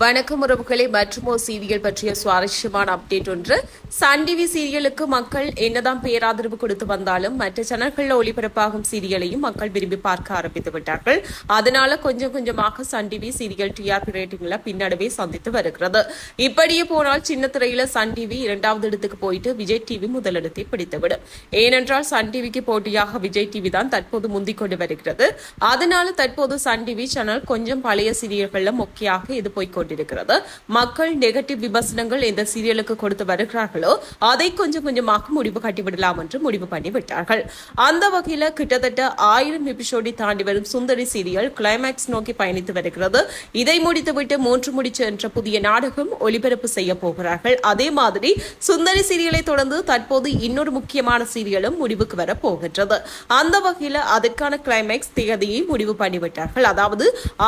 வணக்கம் உறவுகளை மற்றும் ஒரு சீரியல் பற்றிய சுவாரஸ்யமான அப்டேட் ஒன்று. சன் டிவி சீரியலுக்கு மக்கள் என்னதான் பேராதரவு கொடுத்து வந்தாலும் மற்ற சேனல்களில் ஒளிபரப்பாகும் சீரியலையும் மக்கள் விரும்பி பார்க்க ஆரம்பித்து விட்டார்கள். அதனால கொஞ்சம் கொஞ்சமாக சன் டிவி சீரியல் டிஆர்பி ரேட்டிங்ல பின்னடைவை சந்தித்து வருகிறது. இப்படியே போனால் சின்ன திரையில சன் டிவி இரண்டாவது இடத்துக்கு போயிட்டு விஜய் டிவி முதலிடத்தை பிடித்துவிடும். ஏனென்றால் சன் டிவிக்கு போட்டியாக விஜய் டிவி தான் தற்போது முந்திக் கொண்டு வருகிறது. அதனால தற்போது சன் டிவி சேனல் கொஞ்சம் பழைய சீரியல்கள்ல முக்கியமாக இது போய்கொண்டு கொண்டிருக்கிறது மக்கள் நெகட்டிவ் விமர்சனங்கள் எந்த சீரியலுக்கு கொடுத்து வருகிறார்களோ அதை கொஞ்சம் கொஞ்சமாக முடிவு கட்டிவிடலாம் என்று முடிவு பண்ணிவிட்டார்கள். அந்த வகையில கிட்டத்தட்ட ஆயிரம் எபிசோடி தாண்டி வரும் சுந்தரி சீரியல் கிளைமேக்ஸ் நோக்கி பயணித்து வருகிறது. இதை முடித்துவிட்டு மூன்று முடிச்சு என்ற புதிய நாடகம் ஒளிபரப்பு செய்ய போகிறார்கள். அதே மாதிரி சுந்தரி சீரியலை தொடர்ந்து தற்போது இன்னொரு முக்கியமான சீரியலும் முடிவுக்கு வர போகின்றது. அந்த வகையில அதற்கான கிளைமேக்ஸ் தேதியை முடிவு பண்ணிவிட்டார்கள். அதாவது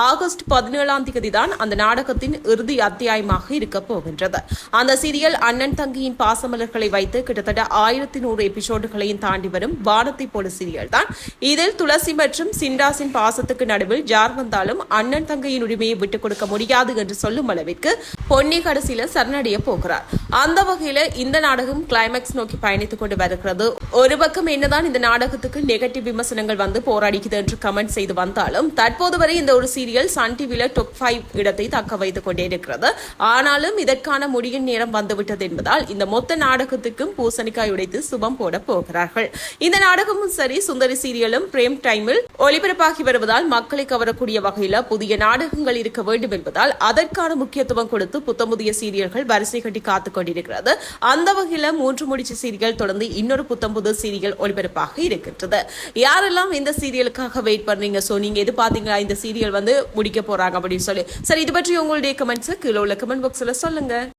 ஆகஸ்ட் பதினேழாம் தேதி தான் அந்த நாடகத்தின் இறுதி அத்தியாயமாக இருக்க போகின்றது. அந்த சீரியல் அண்ணன் தங்கியின் பாசமலர்களை வைத்து கிட்டத்தட்ட ஆயிரத்தி நூறு எபிசோடுகளையும் தாண்டி வரும் வானத்தை போல சீரியல் தான். இதில் துளசி மற்றும் சிண்டாசின் பாசத்துக்கு நடுவில் ஜார் வந்தாலும் அண்ணன் தங்கையின் உரிமையை விட்டுக் கொடுக்க முடியாது என்று சொல்லும் அளவிற்கு பொன்னி கடைசியில சரணடைய போகிறார். அந்த வகையில இந்த நாடகம் கிளைமேக்ஸ் நோக்கி பயணித்துக் கொண்டு வருகிறது. ஒரு பக்கம் என்னதான் இந்த நாடகத்துக்கு நெகட்டிவ் விமர்சனங்கள் வந்து போராடிக்குது என்று கமெண்ட் செய்து வந்தாலும் தற்போது வரை இந்த ஒரு சீரியல் சன் டிவியில டாப் ஃபைவ் இடத்தை தக்க வைத்து கொண்டே கொண்டிருக்கிறது ஆனாலும் இதற்கான முடியின் நேரம் வந்துவிட்டது என்பதால் இந்த மொத்த நாடகத்துக்கும் பூசணிக்காய் உடைத்து சுபம் போட போகிறார்கள். இந்த நாடகமும் சரி சுந்தரி சீரியலும் பிரேம் டைமில் ஒளிபரப்பாகி வருவதால் மக்களை கவரக்கூடிய வகையில் புதிய நாடகங்கள் இருக்க வேண்டும் என்பதால் அதற்கான முக்கியத்துவம் கொடுத்து புத்தமுதிய சீரியல்கள் வரிசை கட்டி காத்துக் கொண்டிருக்கிறது. அந்த வகையில் மூன்று முடிச்சு சீரியல் தொடர்ந்து இன்னொரு புத்தம்புது சீரியல் ஒளிபரப்பாக இருக்கின்றது. யாரெல்லாம் இந்த சீரியலுக்காக வெயிட் பண்றீங்க சோ நீங்க எது பாத்தீங்களா இந்த சீரியல் வந்து முடிக்க போறாங்க அப்படின்னு சொல்லி? சரி இது பற்றி உங்களுடைய கமெண்ட்ஸ் கீழே உள்ள கமெண்ட் பாக்ஸில் சொல்லுங்க.